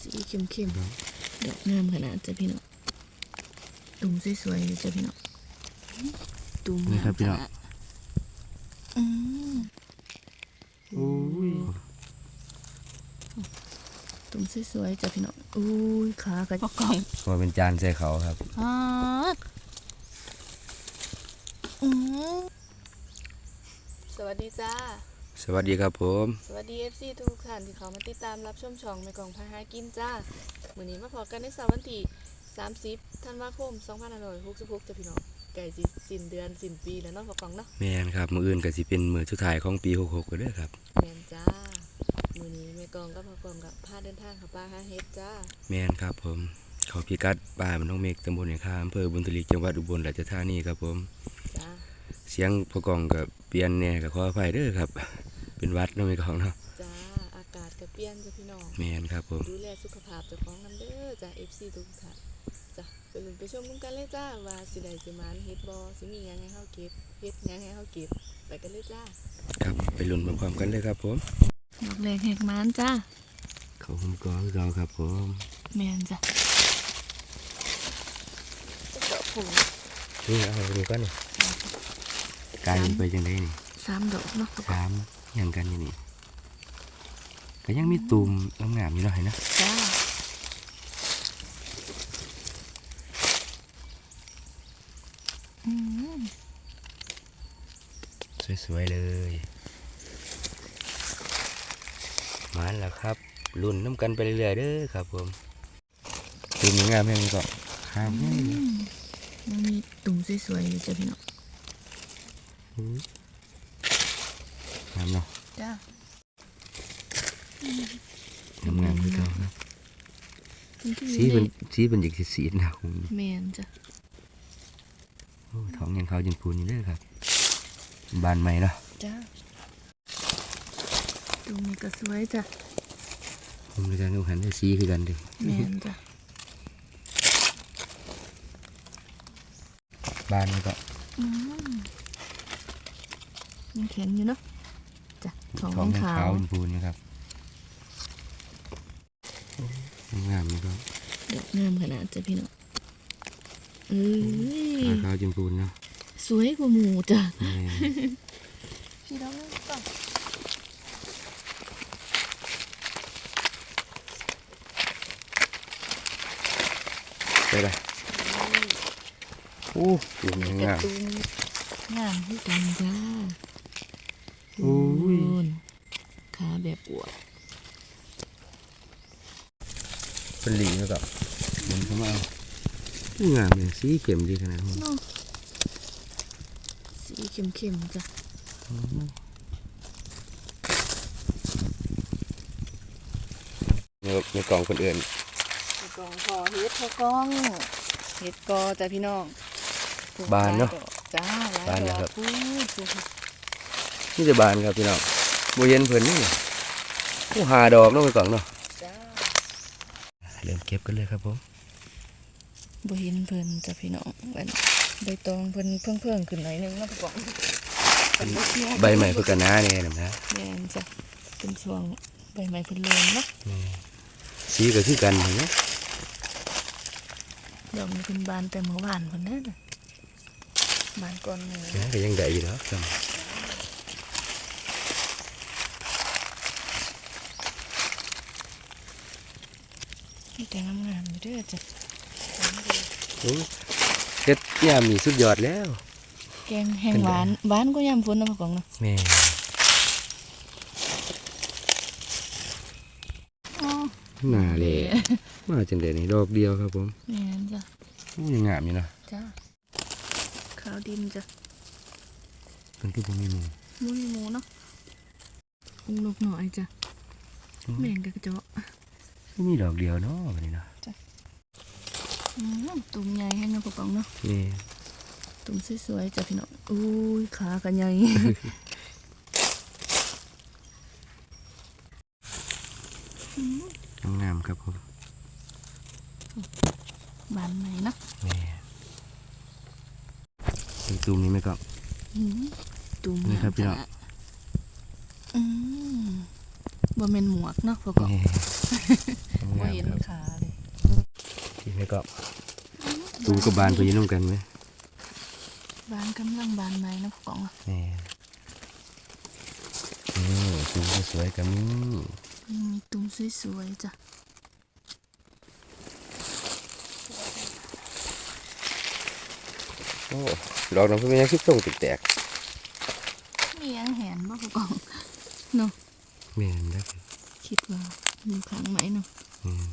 สีเข้มๆดอกงามขนาดจ้ะพี่น้องตุ่มสวยๆเลยจ้ะพี่น้องตุ่มนี่ครับพี่น้องขนาดอืมโอ้ยตุ่มสวยๆจ้ะพี่น้องอุ้ยขากระกองพอเป็นจานใส่เขาครับฮากอืมสวัสดีจ้า สวัสดีครับผม สวัสดี FC ทุกท่านที่เขามาติดตามรับชมช่องในกล่องพาหากินจ้ามื้อนี้มาพอกันในเสาร์วันที่ 30 ธันวาคม 2566จ้ะพี่น้องใกล้สิสิ้นเดือนสิ้นปีแล้วเนาะพอกล่องเนาะแมนครับ มืออื่นก็สิเป็นมือสุดท้ายของปี 66ก็เด้อครับ แม่นจ้ามื้อนี้แม่กล่องกับพ่อกล่องกับพาเดินทางเข้าป่าหาเฮ็ดจ้าแมนครับผมเขาพิกัดบ้านมันต้องเมกตำบลเนี่ยข้ามอำเภอบุญทลีจังหวัดอุบลราชธานีครับผม จ้าเสียงพอกองกับเปลี่ยนแน่กับขออภัยเด้อครับ เป็นหวัดเน้องไม่กองเนาะจ้าอากาศก็เปลี่ยนจ้ะพี่น้องแมนครับผมดูแลสุขภาพเจ้าของนำเด้อจ้า FC ทุกท่านจ้ะไปลุ้นไปชมกันเลยจ้าว่าสิได้สิมานเฮ็ดบ่สิมีหยังให้เฮาเก็บเฮ็ดหยังให้เฮาเก็บไปกันเลยจ้าครับไปลุ้นพร้อมๆกันเลยครับผมดอกแรกแหกมานจ้าเขาหุ้มกอคือเราครับผมแม่นจ้ะดอกผูนี่เอาไปดูกันนี่กลายเป็นไปจังไดนี่สามดอกเนาะสาม อย่างกันอยู่นี่ก็ยังมีตุ่มงามๆอยู่เนาะเห็นนะจ้าอืมสวยๆเลยมาแล้วครับรุ่นน้ำกันไปเรื่อยๆเด้อครับผมตุ่มงามแห่งก็ข้ามให้มันมีตุ่มสวยๆอยู่จ้ะพี่น้องงามเนาะจ้างามๆคือเก่าครับสีเป็นสีเป็นอย่างสีสีนะคุณแมนจ้ะโอ้ท้องยังเขายังพูนอยู่เด้อครับ บานใหม่เนาะจ้าตุ่มนี้ก็สวยจ้ะผมในการดูหันได้สีคือกันเด้อแมนจ้ะบานมันก็อืมยังแข็งอยู่เนาะจ้ะ ท้องท้องยังขาขาววพูนๆนะครับงามนี่ก็ดอกงามขนาดจ้ะพี่น้องเอ้ยขาขาวจนพูนเนาะสวยกว่าหมูจ้ะแม่พี่น้องก็ไปเลยโอ้ดูมันกระงามตุ้งงามที่กันจ้า โอ้ย โนขาแบบอ วบเป็นหลีแล้วก็มันเข้ามาเอางามเลยสีเข้มดีขนาดนี้เนาะสีเข้มๆจ้ะในในกล่องคนอื่นเห็ดกองพอเฮ็ดพอกองเฮ็ดกอจ้ะพี่น้องบานเนาะจ้าหลยบานดนะอกครับพูดพูดนี่จะบานครับพี่น้องโบเย็นเพิ่นนี่ ผู้หาดอกเนาะไปกล่องเนาะจ้าเริ่มเก็บกันเลยครับผมบ่เห็นเพิ่นจ้ะพี่น้องบัดใบตองเพิ่นเพิ่งเพิ่งขึ้นหน่อยนึงเนาะพอกองเพิ่นบ่เที่ยวใบใหม่เพื่อกระน้าเนี่ยนะนะแม่นจ้ะเป็นช่วงใบไม้เพิ่นลงเนาะสีก็คือกันเห็นไหมดอกมันเพิ่นบานแต่เมื่อวานเพิ่นเด้อน่ะบานก่อนหมู่นะก็ยังได้อยู่แล้วครับ มีแต่งามๆอยู่ เด้อจ้ะโอ้เฮ็ดยามนี่สุดยอดแล้ว แกงแห้งหวานหวานก็ยามฝนเนาะพอกองเนาะแม่อ๋อหนาเลยมาจังเดนี่ดอกเดียวครับผมแม่นจ้ะโอ้ยังงามอยู่เนาะจ้าขาวดินจ้ะเป็นคือบ่มีหมูหมูมีหมูเนาะอุ้งนกหน่อยจ้ะแมงกระเจาะบ่มีดอกเดียวเนาะบัดนี้เนาะอืม ตุ่มใหญ่ให้เนาะปะปองเนาะนี่ตุ่มสวยๆจ้ะพี่น้องอุ้ยขากันใหญ่งามครับผมบานไหนเนาะแม่เป็นตูมนี้ไหมครับอืมตุ่มนี่ครับพี่น้องอืมบบ่แม่นหมวกเนาะพ่อกองนี่บ่งามเห็นครับขาเลย ที่นี่ก็ตูกับบานไปอยืนร่วมกันไหมบานกำลังบานไหมเนาะพ่อกองอะนี่นี่ตูสวยๆกับนี่อืมมีตุ้มสวยๆจ้ะโอ้ดอกน้ำพึ่งยังคิดตรงแตกมียังแหนบ่พ่อกองเนาะๆแม่นนะคิดว่ามีขังไหมเนาะอืม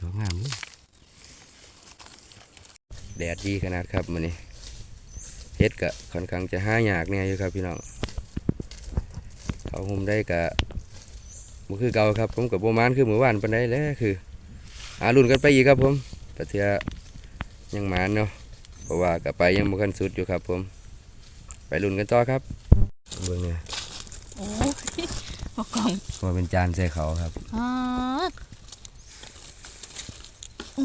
ดอกงามเลย แดดดีขนาดครับมันนี้เฮ็ดกะค่อนข้างจะห้ายากเนี่ยอยู่ครับพี่น้องเขาหุมได้กะบ่คือเก่าครับ ผมกับโบมานคือเมื่อวานปานใดแหล้วคือหารุ่นกันไปอีกครับผมแต่เทื่อยังหมานเนาะเพราะว่ากะไปยังบ่คันสุดอยู่ครับ ผม ไปรุ่นกันต่อครับเบิ่งเนี่ยโอ้ยพ่อกองว่าเป็นจานใส่เขาครับอาด อื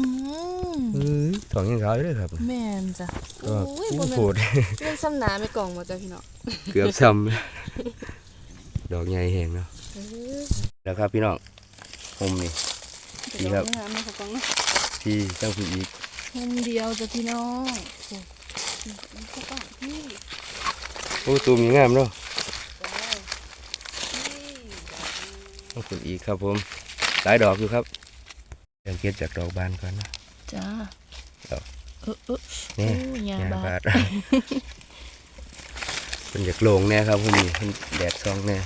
มเอ้ยถองยังเขาอยู่เลยครับ แม่นจ้ะก็โอ้ยอู้บ่แม่นโผดเล่นซ้ำหนาไม่กล่องมาจ้ะพี่น้องเกือบซ้ำ ดอกใหญ่แหงเนาะเออแล้วครับพี่น้องผมนี่ดีครับเดี๋ยวเอาเนื้อมาพ่อกองเนาะพี่ตั้งพี่อีกมุมเดียวจ้ะพี่น้องโอ้ยพ่อกองพี่ โอ้ตูมยังงามเนาะจ้าพี่ต้องคุณอีกครับผม หลายดอกอยู่ครับ ยังเก็บจากดอกบานก่อนนะจ้าเอาเออเออนี่โอ้ยยายาบาบาดดเป็นอยากโลงแน่ครับผมนี่เป็นแดดซองแน่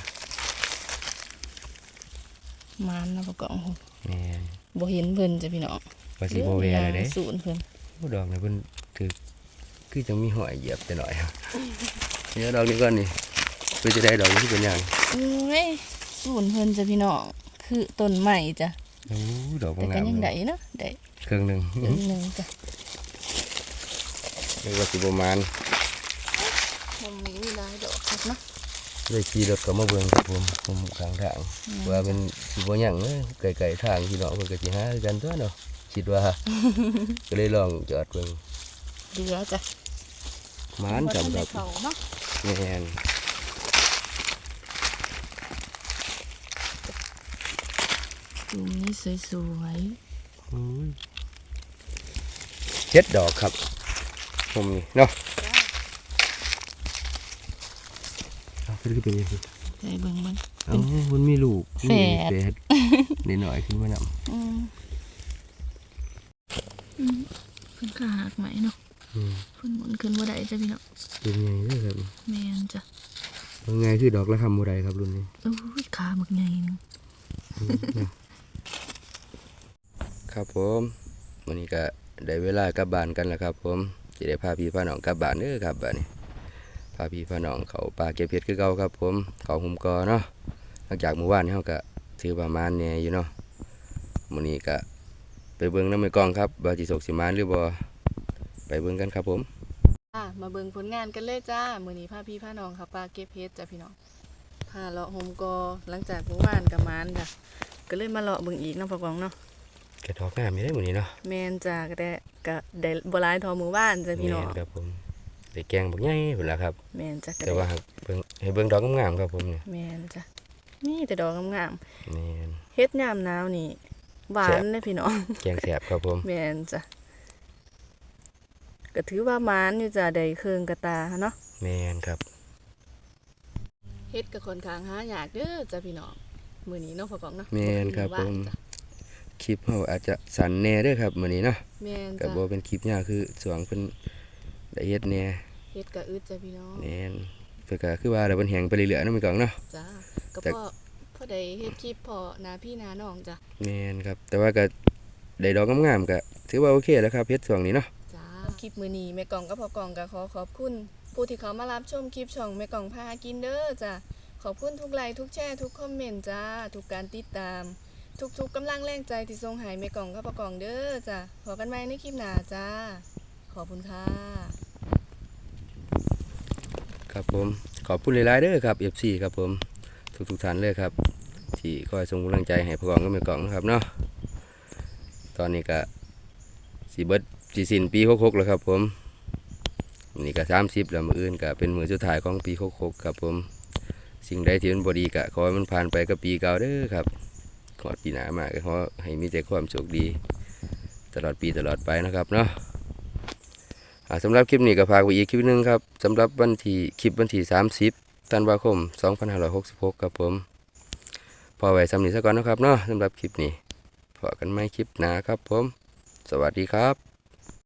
มันนะพ่อกองโอ้โหแม่นบ่เห็นเพิ่นจ้ะพี่น้องว่าสิโบเวเลยเด้ศูนย์เพิ่นโอ้ดอกนี่เพิ่นคือคือจะมีหอยเหยียบแต่หน่อยเดี๋ยวดอกนี้ก่อนนี่เพื่อจะได้ดอกนี้ที่เป็นอย่างเอ้ยศูนย์เพิ่นจ้ะพี่น้องคือต้นใหม่จ้ะ โอ้ดอกแต่งาก็มยังๆได้เนาะได้เครื่องหนึ่งเดือนหนึงจ้ะเรียกว่าสิประมาณมุมนี้มีหลายดอกครับ ตัวเนาะคิดว่าก็เลยลองจอดเบิ่งเหลือจ้ะหมานจำกักับบเขาเนาะแม่นตูมนี้สวยอุ้ยเจ็ดดอกครับผมนี่เนาะเอาคือเป็นยังไงๆใจเบิ่งมัน เอ้ามันมีลูกแฝด มีแฝดนิดหน่อยขึ้นมานำอืมอืมเพิ่นขาหักไหมเนาะอืมเพิ่นหมุนขึ้นบ่ได้จ้ะพี่น้องเป็นไงเด้อครับแม่นจ้ะเป็นไงคือดอกละคำบ่ได้ครับรุ่นนี้ โอ้ยขาบักใหญ่หนึง ครับผมวันนี้ก็ได้เวลากลับบ้านกันแล้วครับ ผมจะได้พาพี่พาน้องกลับบ้านเด้อครับบ้านนี้พาพี่พาน้องเขาป่าเก็บเห็ดคือเก่าครับ ผมเขาหุ่มกอเนาะหลังจากเมื่อวานนี้เขาก็ถือประมาณแหน่ยอยู่เนาะวันนี้ก็ไปเบิ่งน้ำไม่กองครับว่าสิสกสิมานหรือบ่ไปเบิ่งกันครับผมอะมาเบิ่งผลงานกันเลยจ้ามือนี้พาพี่พาน้องค่ะปลาเก็บเฮ็ดจ้ะพี่น้องพาเลาะโฮมกอหลังจากเมื่อวานกับมานจ้ะก็เลยมาเลาะเบิ่งอีกนาะพ่อกองเนาะ กระดอกงามอยู่ได้อมื้อนี้เนาะแม่นจ้ะก็ได้ก็ได้บ่หลายเทอมื้อวานจ้ะพี่น้องแม่ครับผมได้แกงบักใหญ่พุ่นล่ะครับแม่นจ้ะก็แต่ได้ว่าหากเบิ่งให้เบิ่งดอกงามๆครับผมนี่แม่นจ้ะนี่แต่ดอกงามแม่นๆเฮ็ดยามหนาวนี่หวาแซ่นบเด้พี่น้องแกงแซ่บครับผมแม่นจ้ะก็ถือว่ามานอยู่จ้ะได้เครื่องกระตาเนาะแม่นครับเฮ็ดก็ค่อนข้างหายากเด้อจ้ะพี่น้องมื้อนี้เนาะพ่อกองเนาะแม่นครับอวานผมจ้ะ คลิปเราอาจจะสั่นแหน่เด้อครับมื้อนี้เนาะแม่นก็จ้ะบ่เป็นคลิปยาวคือสวงเพิ่นได้เฮ็ดแหน่เฮ็ดก็อึดจ้ะพี่น้องแน่นเพิ่นก็คือว่าได้เพิ่นแหงไปเรื่อยๆเนาะมื้อก่อนเนาะ จ้ะก็แต่พอพอได้เฮ็ดคลิปพอหน้าพี่หน้าน้องจ้ะแม่นครับ แต่ว่าก็ได้ดอกงามๆก็ถือว่าโอเคแล้วครับเฮ็ดช่วงนี้เนาะ จ้าคลิปมื้อนี้แม่กล่องกับพ่อกล่องก็ขอขอบคุณผู้ที่เขามารับชมคลิปช่องแม่กล่องพากินเด้อจ้ะขอบคุณทุกไลค์ทุกแชร์ทุกคอมเมนต์จ้าทุกการติดตาม ทุกๆกำลังแรงใจที่ส่งให้แม่กล่องกับพ่อกองเด้อจ้ะพบกันใหม่ในคลิปหน้าจ้า ขอบคุณค่ะ ครับผม ขอบคุณหลายๆเด้อครับ FC ครับผม ทุกๆท่านเลยครับ ที่คอยส่งกำลังใจให้พวกกองกับแม่กองนะครับเนาะ ตอนนี้ก็สิเบิดสิสิ้นปี66แล้วครับผมนี่ก็30แล้วมืออื่นก็เป็นมือสุดท้ายของปี66ครับผม สิ่งใดที่มันบ่ดีก็ขอให้มันผ่านไปกับปีเก่าเด้อครับ ขอปีหนามากขอให้มีแต่ความโชคดี ตลอดปีตลอดไปนะครับเนาะสำหรับคลิปนี้ก็พากไปอีกคลิปหนึงครับสำหรับวันที่คลิปวันที่ 30ธันวาคม 2566 ครับผมพอไว้สำนี้ซะก่อนนะครับเนาะสำหรับคลิปนี้พอกันไม่คลิปหนาครับผม สวัสดีครับ